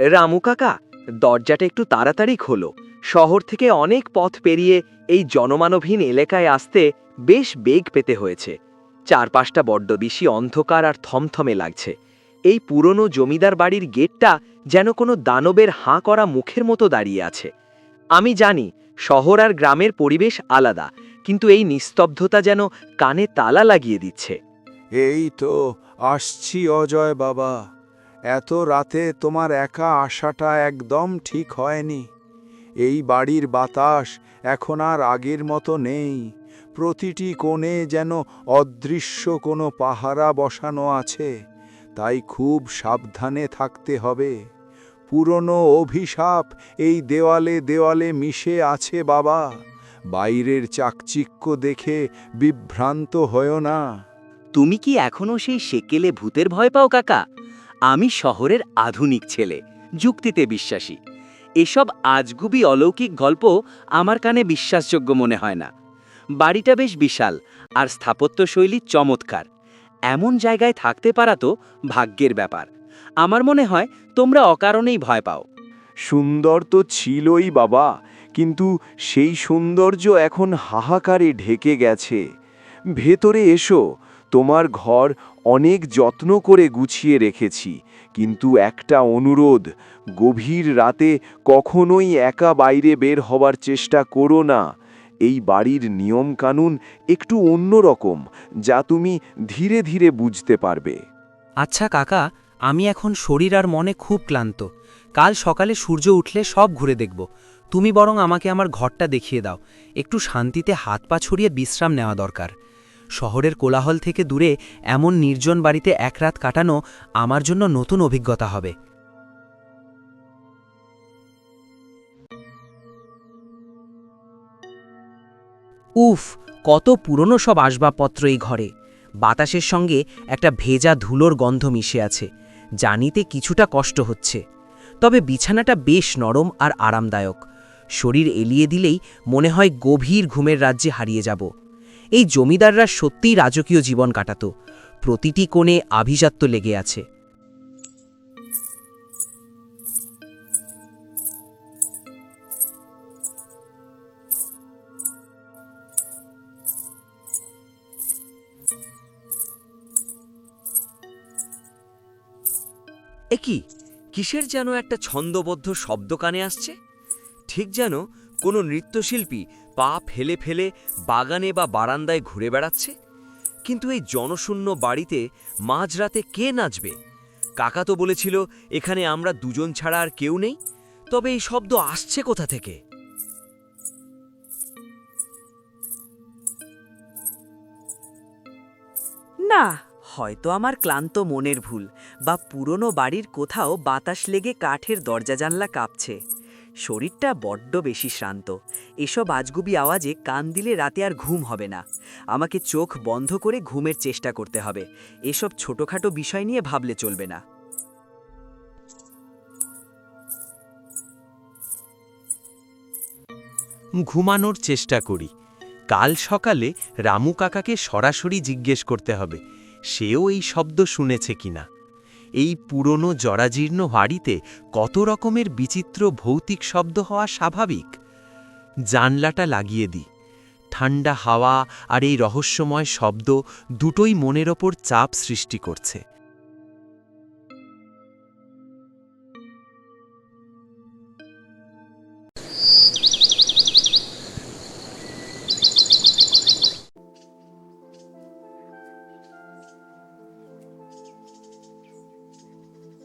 রামু কাকা, দরজাটা একটু তাড়াতাড়ি খোলো। শহর থেকে অনেক পথ পেরিয়ে এই জনমানবহীন এলাকায় আসতে বেশ বেগ পেতে হয়েছে। চারপাশটা বড্ড বেশি অন্ধকার আর থমথমে লাগছে। এই পুরনো জমিদার বাড়ির গেটটা যেন কোনো দানবের হাঁ করা মুখের মতো দাঁড়িয়ে আছে। আমি জানি, শহর আর গ্রামের পরিবেশ আলাদা, কিন্তু এই নিস্তব্ধতা যেন কানে তালা লাগিয়ে দিচ্ছে। এই তো, আসছি অজয় বাবা। এত রাতে তোমার একা আসাটা একদম ঠিক হয়নি। এই বাড়ির বাতাস এখন আর আগের মতো নেই। প্রতিটি কোণে যেন অদৃশ্য কোনো পাহারা বসানো আছে। তাই খুব সাবধানে থাকতে হবে। পুরনো অভিশাপ এই দেওয়ালে দেওয়ালে মিশে আছে বাবা। বাইরের চাকচিক্য দেখে বিভ্রান্ত হয়েও না। তুমি কি এখনও সেই সেকেলে ভূতের ভয় পাও কাকা? আমি শহরের আধুনিক ছেলে, যুক্তিতে বিশ্বাসী। এসব আজগুবি অলৌকিক গল্প আমার কানে বিশ্বাসযোগ্য মনে হয় না। বাড়িটা বেশ বিশাল আর স্থাপত্যশৈলী চমৎকার। এমন জায়গায় থাকতে পারা তো ভাগ্যের ব্যাপার। আমার মনে হয় তোমরা অকারণেই ভয় পাও। সুন্দর তো ছিলই বাবা, কিন্তু সেই সৌন্দর্য এখন হাহাকারে ঢেকে গেছে। ভেতরে এসো তোমার ঘর অনেক যত্ন করে গুছিয়ে রেখেছি, কিন্তু একটা অনুরোধ, গভীর রাতে কখনোই একা বাইরে বের হবার চেষ্টা করো না। এই বাড়ির নিয়মকানুন একটু অন্যরকম যা তুমি ধীরে ধীরে বুঝতে পারবে। আচ্ছা কাকা, আমি এখন শরীর আর মনে খুব ক্লান্ত। কাল সকালে সূর্য উঠলে সব ঘুরে দেখব। তুমি বরং আমাকে আমার ঘরটা দেখিয়ে দাও। একটু শান্তিতে হাত পা ছড়িয়ে বিশ্রাম নেওয়া দরকার। শহরের কোলাহল থেকে দূরে এমন নির্জন বাড়িতে এক রাত কাটানো আমার জন্য নতুন অভিজ্ঞতা হবে। উফ, কত পুরনো সব আসবাবপত্র এই ঘরে। বাতাসের সঙ্গে একটা ভেজা ধুলোর গন্ধ মিশে আছে জানিতে কিছুটা কষ্ট হচ্ছে। তবে বিছানাটা বেশ নরম আর আরামদায়ক। শরীর এলিয়ে দিলেই মনে হয় গভীর ঘুমের রাজ্যে হারিয়ে যাব। এই জমিদাররা সত্যিই রাজকীয় জীবন কাটাতো। প্রতিটি কোণে আভিজাত্য লেগে আছে। এ কি? কিসের যেন একটা ছন্দবদ্ধ শব্দ কানে আসছে? ঠিক যেন কোনো নৃত্যশিল্পী পা ফেলে ফেলে বাগানে বা বারান্দায় ঘুরে বেড়াচ্ছে? কিন্তু এই জনশূন্য বাড়িতে মাঝরাতে কে নাচবে? কাকা তো বলেছিল, এখানে আমরা দুজন ছাড়া আর কেউ নেই। তবে এই শব্দ আসছে কোথা থেকে? না, হয়তো আমার ক্লান্ত মনের ভুল বা পুরনো বাড়ির কোথাও বাতাস লেগে কাঠের দরজা জানলা কাঁপছে। শরীরটা বড্ড বেশি শ্রান্ত। এসব আজগুবি আওয়াজে কান দিলে রাতে আর ঘুম হবে না। আমাকে চোখ বন্ধ করে ঘুমের চেষ্টা করতে হবে। এসব ছোটখাটো বিষয় নিয়ে ভাবলে চলবে না। ঘুমানোর চেষ্টা করি। কাল সকালে রামু কাকাকে সরাসরি জিজ্ঞেস করতে হবে। সেও এই শব্দ শুনেছে কিনা। এই পুরনো জরাজীর্ণ বাড়িতে কত রকমের বিচিত্র ভৌতিক শব্দ হওয়া স্বাভাবিক? জানলাটা লাগিয়ে দিই। ঠান্ডা হাওয়া আর এই রহস্যময় শব্দ দুটোই মনের ওপর চাপ সৃষ্টি করছে।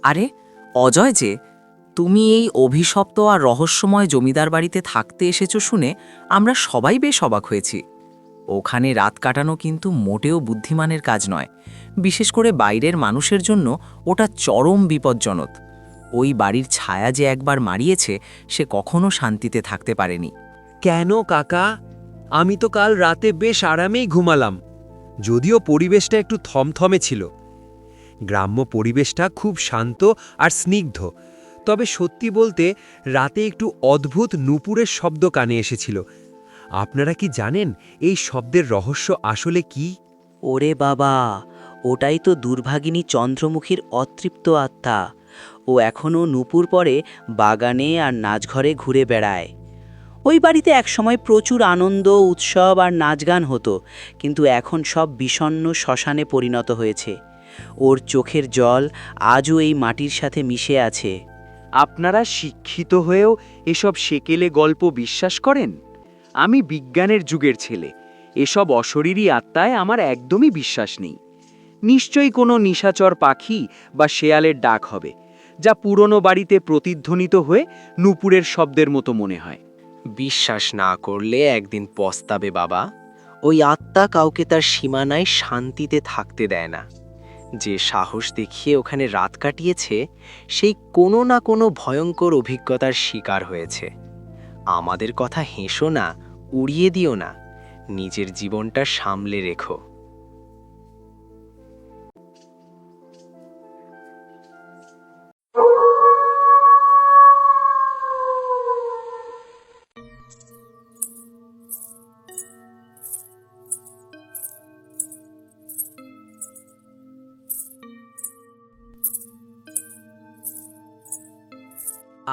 আরে, অজয় যে, তুমি এই অভিশপ্ত আর রহস্যময় জমিদার বাড়িতে থাকতে এসেছ শুনে আমরা সবাই বেশ অবাক হয়েছি। ওখানে রাত কাটানো কিন্তু মোটেও বুদ্ধিমানের কাজ নয়। বিশেষ করে বাইরের মানুষের জন্য ওটা চরম বিপজ্জনক। ওই বাড়ির ছায়া যে একবার মারিয়েছে, সে কখনো শান্তিতে থাকতে পারেনি। কেন কাকা? আমি তো কাল রাতে বেশ আরামেই ঘুমালাম। যদিও পরিবেশটা একটু থমথমে ছিল। গ্রাম্য পরিবেশটা খুব শান্ত আর স্নিগ্ধ। তবে সত্যি বলতে, রাতে একটু অদ্ভুত নুপুরের শব্দ কানে এসেছিল। আপনারা কি জানেন এই শব্দের রহস্য আসলে কি? ওরে বাবা, ওটাই তো দুর্ভাগিনী চন্দ্রমুখীর অতৃপ্ত আত্মা। ও এখনও নুপুর পরে বাগানে আর নাচঘরে ঘুরে বেড়ায়। ওই বাড়িতে একসময় প্রচুর আনন্দ, উৎসব আর নাচ গান হতো, কিন্তু এখন সব বিষণ্ণ শ্মশানে পরিণত হয়েছে। ওর চোখের জল আজও এই মাটির সাথে মিশে আছে। আপনারা শিক্ষিত হয়েও এসব সেকেলে গল্প বিশ্বাস করেন? আমি বিজ্ঞানের যুগের ছেলে। এসব অশরীরী আত্মায় আমার একদমই বিশ্বাস নেই। নিশ্চয়ই কোনো নিশাচর পাখি বা শেয়ালের ডাক হবে যা পুরনো বাড়িতে প্রতিধ্বনিত হয়ে নুপুরের শব্দের মতো মনে হয়। বিশ্বাস না করলে একদিন পস্তাবে বাবা। ওই আত্মা কাউকে তার সীমানায় শান্তিতে থাকতে দেয় না। যে সাহস দেখিয়ে ওখানে রাত কাটিয়েছে, সেই কোনো না কোনো ভয়ঙ্কর অভিজ্ঞতার শিকার হয়েছে। আমাদের কথা হেসো না, উড়িয়ে দিও না। নিজের জীবনটা সামলে রেখো।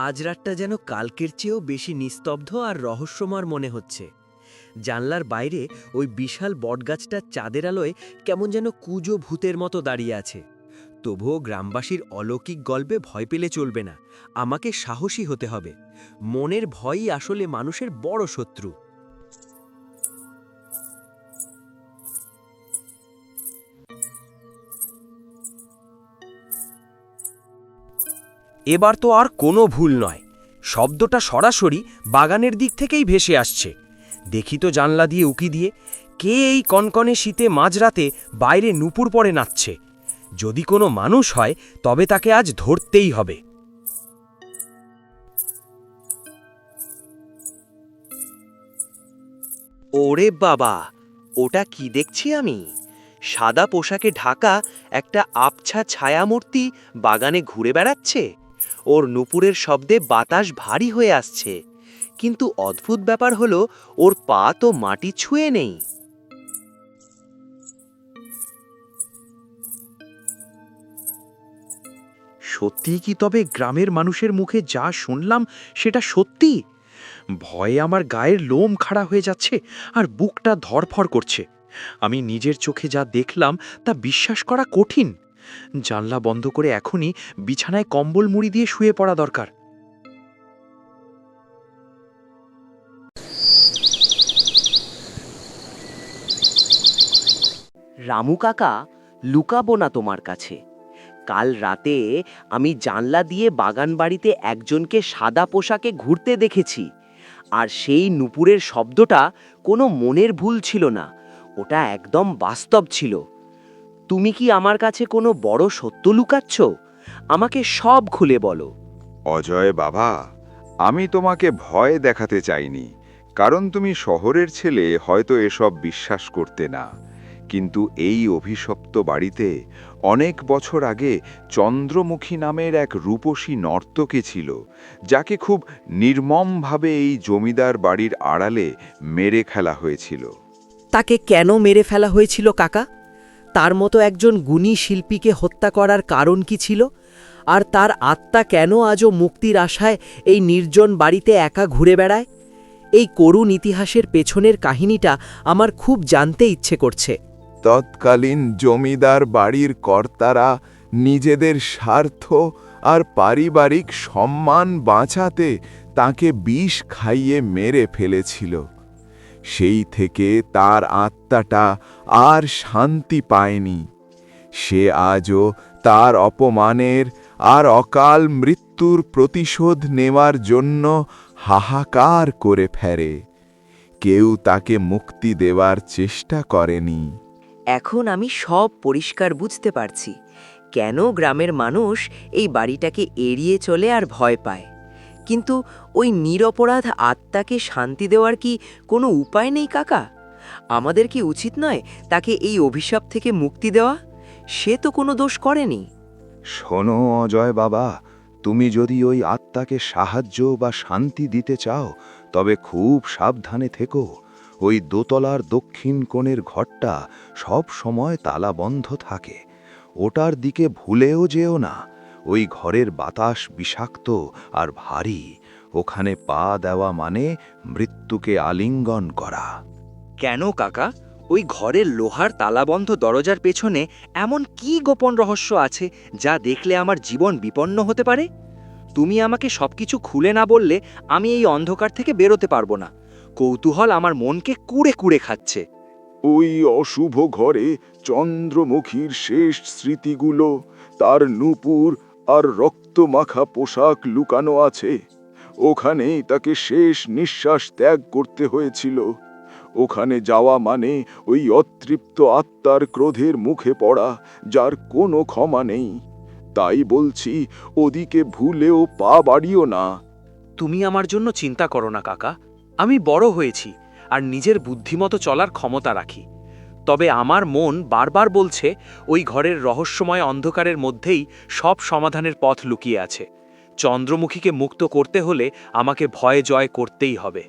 আজ রাতটা যেন কালকের চেয়েও বেশি নিস্তব্ধ আর রহস্যময় মনে হচ্ছে। জানলার বাইরে ওই বিশাল বটগাছটা চাঁদের আলোয় কেমন যেন কুজো ভূতের মতো দাঁড়িয়ে আছে। তবুও গ্রামবাসীর অলৌকিক গল্পে ভয় পেলে চলবে না। আমাকে সাহসী হতে হবে। মনের ভয়ই আসলে মানুষের বড় শত্রু। এবার তো আর কোনো ভুল নয়। শব্দটা সরাসরি বাগানের দিক থেকেই ভেসে আসছে। দেখি তো জানলা দিয়ে উকি দিয়ে কে এই কনকনে শীতে মাঝরাতে বাইরে নুপুর পরে নাচছে। যদি কোনো মানুষ হয়, তবে তাকে আজ ধরতেই হবে। ওরে বাবা, ওটা কি দেখছি আমি? সাদা পোশাকে ঢাকা একটা আবছা ছায়ামূর্তি বাগানে ঘুরে বেড়াচ্ছে? ওর নুপুরের শব্দে বাতাস ভারী হয়ে আসছে। কিন্তু অদ্ভুত ব্যাপার হলো, ওর পা তো মাটি ছুঁয়ে নেই। সত্যি কি তবে গ্রামের মানুষের মুখে যা শুনলাম সেটা সত্যি? ভয়ে আমার গায়ের লোম খাড়া হয়ে যাচ্ছে আর বুকটা ধরফর করছে। আমি নিজের চোখে যা দেখলাম তা বিশ্বাস করা কঠিন। জানলা বন্ধ করে এখনই বিছানায় কম্বল মুড়ি দিয়ে শুয়ে পড়া দরকার। রামু কাকা, লুকাবো না তোমার কাছে। কাল রাতে আমি জানলা দিয়ে বাগান বাড়িতে একজনকে সাদা পোশাকে ঘুরতে দেখেছি। আর সেই নুপুরের শব্দটা কোনো মনের ভুল ছিল না, ওটা একদম বাস্তব ছিল। তুমি কি আমার কাছে কোনো বড় সত্য লুকাচ্ছ? আমাকে সব খুলে বলো। অজয় বাবা আমি তোমাকে ভয় দেখাতে চাইনি কারণ তুমি শহরের ছেলে হয়তো এসব বিশ্বাস করতে না। কিন্তু এই অভিশপ্ত বাড়িতে অনেক বছর আগে চন্দ্রমুখী নামের এক রূপসী নর্তকী ছিল যাকে খুব নির্মমভাবে এই জমিদার বাড়ির আড়ালে মেরে ফেলা হয়েছিল। তাকে কেন মেরে ফেলা হয়েছিল কাকা? তার মতো একজন গুণী শিল্পীকে হত্যা করার কারণ কি ছিল? আর তার আত্মা কেন আজও মুক্তির আশায় এই নির্জন বাড়িতে একা ঘুরে বেড়ায়? এই করুণ ইতিহাসের পেছনের কাহিনীটা আমার খুব জানতে ইচ্ছে করছে। তৎকালীন জমিদার বাড়ির কর্তারা নিজেদের স্বার্থ আর পারিবারিক সম্মান বাঁচাতে তাকে বিষ খাইয়ে মেরে ফেলেছিল। সেই থেকে তার আত্মাটা আর শান্তি পায়নি। সে আজও তার অপমানের আর অকাল মৃত্যুর প্রতিশোধ নেওয়ার জন্য হাহাকার করে ফেরে। কেউ তাকে মুক্তি দেওয়ার চেষ্টা করেনি। এখন আমি সব পরিষ্কার বুঝতে পারছি। কেন গ্রামের মানুষ এই বাড়িটাকে এড়িয়ে চলে আর ভয় পায়? কিন্তু ওই নিরপরাধ আত্মাকে শান্তি দেওয়ার কি কোনো উপায় নেই, কাকা? আমাদের কি উচিত নয় তাকে এই অভিশাপ থেকে মুক্তি দেওয়া? সে তো কোনো দোষ করেনি। শোনো, অজয় বাবা, তুমি যদি ওই আত্মাকে সাহায্য বা শান্তি দিতে চাও, তবে খুব সাবধানে থেকো। ওই দোতলার দক্ষিণ কোণের ঘরটা সব সময় তালা বন্ধ থাকে। ওটার দিকে ভুলেও যেও না। ওই ঘরের বাতাস বিষাক্ত আর ভারী ওখানে পা দেওয়া মানে মৃত্যুকে আলিঙ্গন করা। কেন কাকা? ওই ঘরের লোহার তালাবন্ধ দরজার পেছনে এমন কি গোপন রহস্য আছে যা দেখলে আমার জীবন বিপন্ন হতে পারে? তুমি আমাকে সবকিছু খুলে না বললে আমি এই অন্ধকার থেকে বেরোতে পারব না। কৌতূহল আমার মনকে কুড়ে কুড়ে খাচ্ছে। ওই অশুভ ঘরে চন্দ্রমুখীর শেষ স্মৃতিগুলো তার নূপুর আর রক্তমাখা পোশাক লুকানো আছে। ওখানেই তাকে শেষ নিঃশ্বাস ত্যাগ করতে হয়েছিল। ওখানে যাওয়া মানে ওই অতৃপ্ত আত্মার ক্রোধের মুখে পড়া, যার কোনো ক্ষমা নেই। তাই বলছি, ওদিকে ভুলেও পা বাড়িও না। তুমি আমার জন্য চিন্তা করো না, কাকা। আমি বড় হয়েছি, আর নিজের বুদ্ধিমতো চলার ক্ষমতা রাখি। তবে আমার মন বারবার বলছে, ওই ঘরের রহস্যময় অন্ধকারের মধ্যেই সব সমাধানের পথ লুকিয়ে আছে। চন্দ্রমুখীকে মুক্ত করতে হলে আমাকে ভয় জয় করতেই হবে।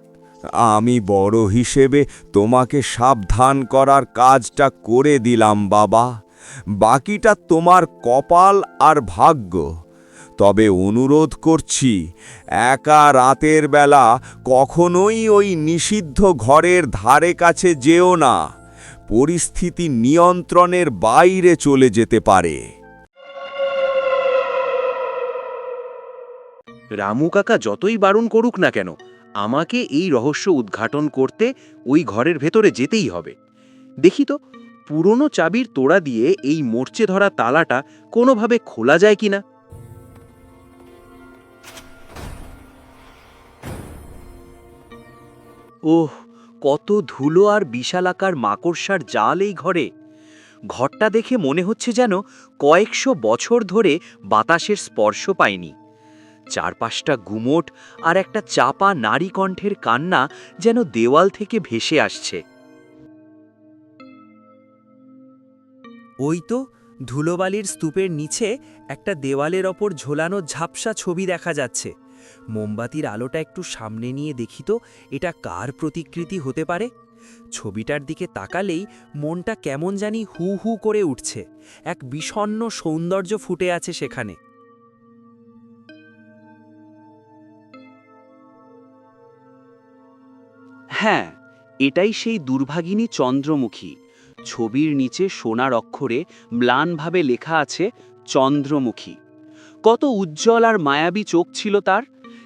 আমি বড় হিসেবে তোমাকে সাবধান করার কাজটা করে দিলাম, বাবা। বাকিটা তোমার কপাল আর ভাগ্য। তবে অনুরোধ করছি, একা রাতের বেলা কখনোই ওই নিষিদ্ধ ঘরের ধারে কাছে যেও না। পরিস্থিতি নিয়ন্ত্রণের বাইরে চলে যেতে পারে। রামু কাকা যতই বারণ করুক না কেন, আমাকে এই রহস্য উদ্ঘাটন করতে ওই ঘরের ভেতরে যেতেই হবে। দেখি তো, পুরনো চাবির তোড়া দিয়ে এই মোর্চে ধরা তালাটা কোনোভাবে খোলা যায় কিনা? ওহ কত ধুলো আর বিশালাকার মাকড়সার জাল এই ঘরে। ঘরটা দেখে মনে হচ্ছে যেন কয়েকশো বছর ধরে বাতাসের স্পর্শ পায়নি চারপাশটা গুমোট আর একটা চাপা নারী কণ্ঠের কান্না যেন দেওয়াল থেকে ভেসে আসছে। ওই তো ধুলোবালির স্তূপের নিচে একটা দেওয়ালের ওপর ঝোলানো ঝাপসা ছবি দেখা যাচ্ছে। মোমবাতির আলোটা একটু সামনে নিয়ে দেখি তো, এটা কার প্রতিকৃতি হতে পারে? ছবিটার দিকে তাকালেই মনটা কেমন জানি হু হু করে উঠছে, এক বিষণ্ণ সৌন্দর্য ফুটে আছে সেখানে। হ্যাঁ এটাই সেই দুর্ভাগিনী চন্দ্রমুখী। ছবির নিচে সোনার অক্ষরে ম্লানভাবে লেখা আছে চন্দ্রমুখী। কত উজ্জ্বল আর মায়াবী চোখ ছিল তার।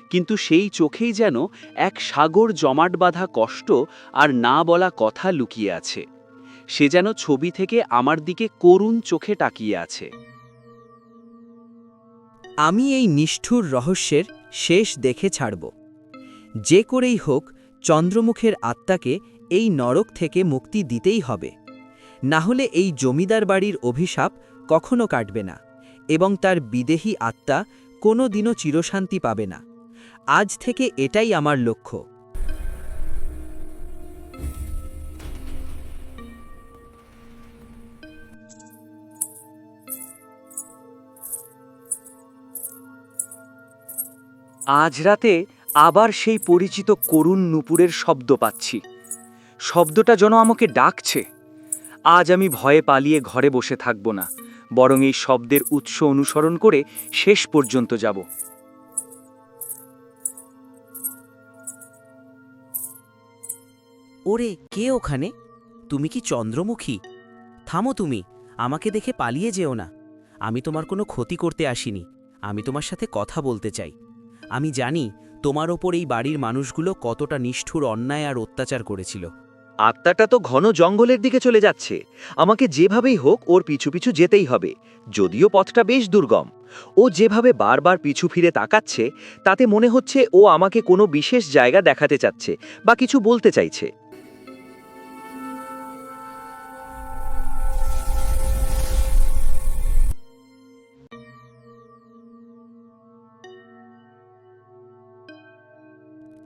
কিন্তু সেই চোখেই যেন এক সাগর জমাট বাঁধা কষ্ট আর না বলা কথা লুকিয়ে আছে। সে যেন ছবি থেকে আমার দিকে করুণ চোখে তাকিয়ে আছে। আমি এই নিষ্ঠুর রহস্যের শেষ দেখে ছাড়ব। যে করেই হোক, চন্দ্রমুখের আত্মাকে এই নরক থেকে মুক্তি দিতেই হবে। না হলে এই জমিদার বাড়ির অভিশাপ কখনো কাটবে না এবং তার বিদেহী আত্মা কোনো দিনও চিরশান্তি পাবে না। আজ থেকে এটাই আমার লক্ষ্য। আজ রাতে আবার সেই পরিচিত করুণ নুপুরের শব্দ পাচ্ছি। শব্দটা যেন আমাকে ডাকছে। আজ আমি ভয়ে পালিয়ে ঘরে বসে থাকব না, বরং এই শব্দের উৎস অনুসরণ করে শেষ পর্যন্ত যাব। ওরে, কে ওখানে? তুমি কি চন্দ্রমুখী? থামো তুমি, আমাকে দেখে পালিয়ে যেও না। আমি তোমার কোনো ক্ষতি করতে আসিনি। আমি তোমার সাথে কথা বলতে চাই। আমি জানি তোমার ওপর এই বাড়ির মানুষগুলো কতটা নিষ্ঠুর, অন্যায় আর অত্যাচার করেছিল। আত্মাটা তো ঘন জঙ্গলের দিকে চলে যাচ্ছে। আমাকে যেভাবেই হোক ওর পিছু পিছু যেতেই হবে। যদিও পথটা বেশ দুর্গম। ও যেভাবে বারবার পিছু ফিরে তাকাচ্ছে, তাতে মনে হচ্ছে ও আমাকে কোনো বিশেষ জায়গা দেখাতে চাচ্ছে বা কিছু বলতে চাইছে।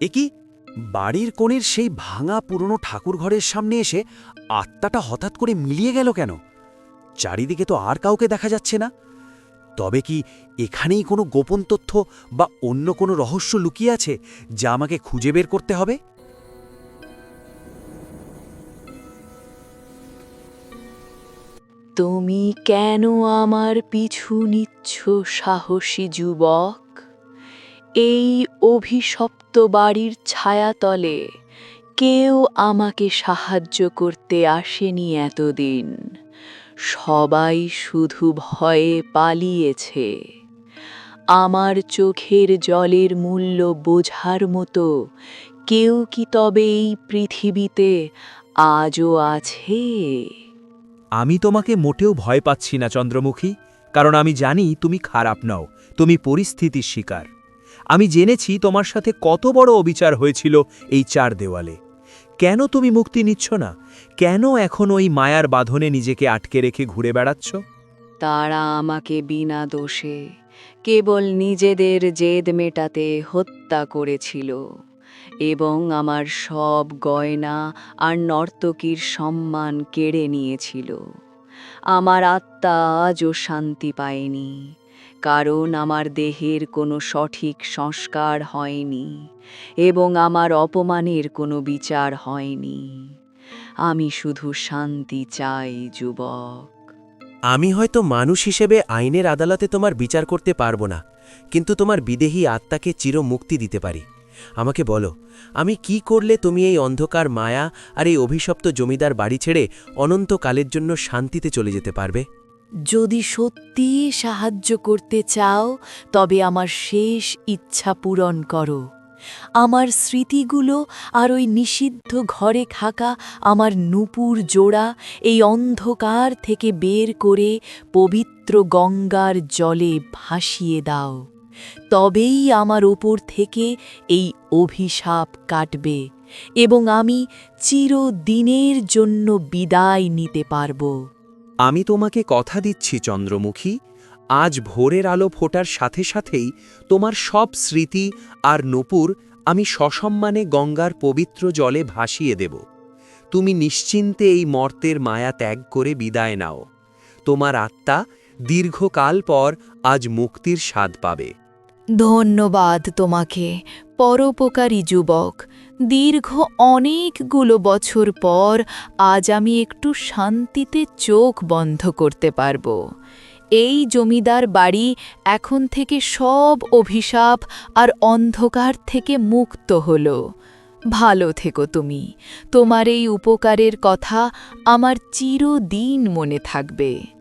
এ কি? বাড়ির কোণের সেই ভাঙা পুরনো ঠাকুর ঘরের সামনে এসে আত্মাটা হঠাৎ করে মিলিয়ে গেল কেন? চারিদিকে তো আর কাউকে দেখা যাচ্ছে না। তবে কি এখানেই কোনো গোপন তথ্য বা অন্য কোনো রহস্য লুকিয়ে আছে যা আমাকে খুঁজে বের করতে হবে? তুমি কেন আমার পিছু নিচ্ছ সাহসী যুবক? এই অভিশপ্ত বাড়ির ছায়াতলে কেউ আমাকে সাহায্য করতে আসেনি এতদিন। সবাই শুধু ভয়ে পালিয়েছে। আমার চোখের জলের মূল্য বোঝার মতো কেউ কি তবে এই পৃথিবীতে আজও আছে? আমি তোমাকে মোটেও ভয় পাচ্ছি না, চন্দ্রমুখী, কারণ আমি জানি তুমি খারাপ নও, তুমি পরিস্থিতির শিকার। আমি জেনেছি তোমার সাথে কত বড় অবিচার হয়েছিল এই চার দেওয়ালে। কেন তুমি মুক্তি নিচ্ছ না? কেন এখন ওই মায়ার বাঁধনে নিজেকে আটকে রেখে ঘুরে বেড়াচ্ছ? তারা আমাকে বিনা দোষে কেবল নিজেদের জেদ মেটাতে হত্যা করেছিল এবং আমার সব গয়না আর নর্তকীর সম্মান কেড়ে নিয়েছিল। আমার আত্মা আজও শান্তি পায়নি। কারণ আমার দেহের কোনো সঠিক সংস্কার হয়নি এবং আমার অপমানের কোনো বিচার হয়নি। আমি শুধু শান্তি চাই, যুবক। আমি হয়তো মানুষ হিসেবে আইনের আদালতে তোমার বিচার করতে পারব না, কিন্তু তোমার বিদেহী আত্মাকে চির মুক্তি দিতে পারি। আমাকে বলো, আমি কি করলে তুমি এই অন্ধকার মায়া আর এই অভিশপ্ত জমিদার বাড়ি ছেড়ে অনন্তকালের জন্য শান্তিতে চলে যেতে পারবে? যদি সত্যি সাহায্য করতে চাও, তবে আমার শেষ ইচ্ছা পূরণ করো। আমার স্মৃতিগুলো আর ওই নিষিদ্ধ ঘরে থাকা আমার নুপুর জোড়া এই অন্ধকার থেকে বের করে পবিত্র গঙ্গার জলে ভাসিয়ে দাও। তবেই আমার ওপর থেকে এই অভিশাপ কাটবে এবং আমি চিরদিনের জন্য বিদায় নিতে পারব। আমি তোমাকে কথা দিচ্ছি, চন্দ্রমুখী। আজ ভোরের আলো ফোটার সাথে সাথেই তোমার সব স্মৃতি আর নূপুর আমি সসম্মানে গঙ্গার পবিত্র জলে ভাসিয়ে দেব। তুমি নিশ্চিন্তে এই মর্তের মায়া ত্যাগ করে বিদায় নাও। তোমার আত্মা দীর্ঘকাল পর আজ মুক্তির স্বাদ পাবে। ধন্যবাদ তোমাকে। পরোপকারী যুবক। দীর্ঘ অনেকগুলো বছর পর আজ আমি একটু শান্তিতে চোখ বন্ধ করতে পারব। এই জমিদার বাড়ি এখন থেকে সব অভিশাপ আর অন্ধকার থেকে মুক্ত হলো। ভালো থেকো তুমি। তোমার এই উপকারের কথা আমার চিরদিন মনে থাকবে।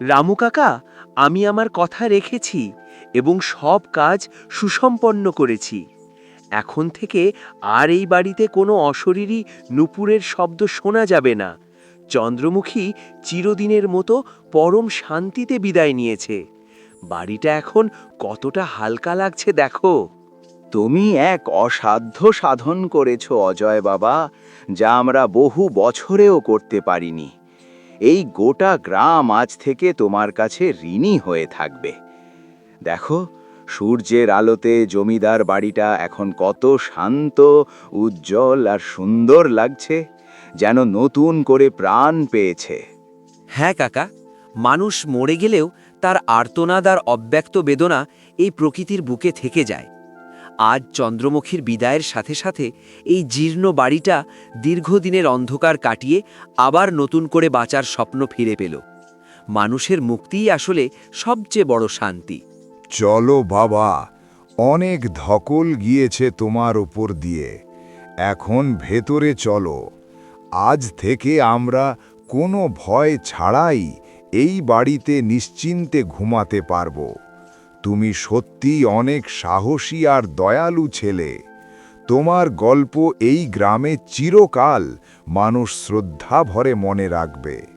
রামু কাকা, আমি আমার কথা রেখেছি এবং সব কাজ সুসম্পন্ন করেছি। এখন থেকে আর এই বাড়িতে কোনো অশরীরী নুপুরের শব্দ শোনা যাবে না। চন্দ্রমুখী চিরদিনের মতো পরম শান্তিতে বিদায় নিয়েছে। বাড়িটা এখন কতটা হালকা লাগছে দেখো। তুমি এক অসাধ্য সাধন করেছ, অজয় বাবা, যা আমরা বহু বছরেও করতে পারিনি। এই গোটা গ্রাম আজ থেকে তোমার কাছে ঋণী হয়ে থাকবে। দেখো, সূর্যের আলোতে জমিদার বাড়িটা এখন কত শান্ত, উজ্জ্বল আর সুন্দর লাগছে, যেন নতুন করে প্রাণ পেয়েছে। হ্যাঁ কাকা, মানুষ মরে গেলেও তার আর্তনাদ আর অব্যক্ত বেদনা এই প্রকৃতির বুকে থেকে যায়। আজ চন্দ্রমুখীর বিদায়ের সাথে সাথে এই জীর্ণ বাড়িটা দীর্ঘদিনের অন্ধকার কাটিয়ে আবার নতুন করে বাঁচার স্বপ্ন ফিরে পেল। মানুষের মুক্তিই আসলে সবচেয়ে বড় শান্তি। চলো বাবা, অনেক ধকল গিয়েছে তোমার ওপর দিয়ে। এখন ভেতরে চলো। আজ থেকে আমরা কোনো ভয় ছাড়াই এই বাড়িতে নিশ্চিন্তে ঘুমাতে পারব। তুমি সত্যি অনেক সাহসী আর দয়ালু ছেলে। তোমার গল্প এই গ্রামে চিরকাল মানুষ শ্রদ্ধা ভরে মনে রাখবে।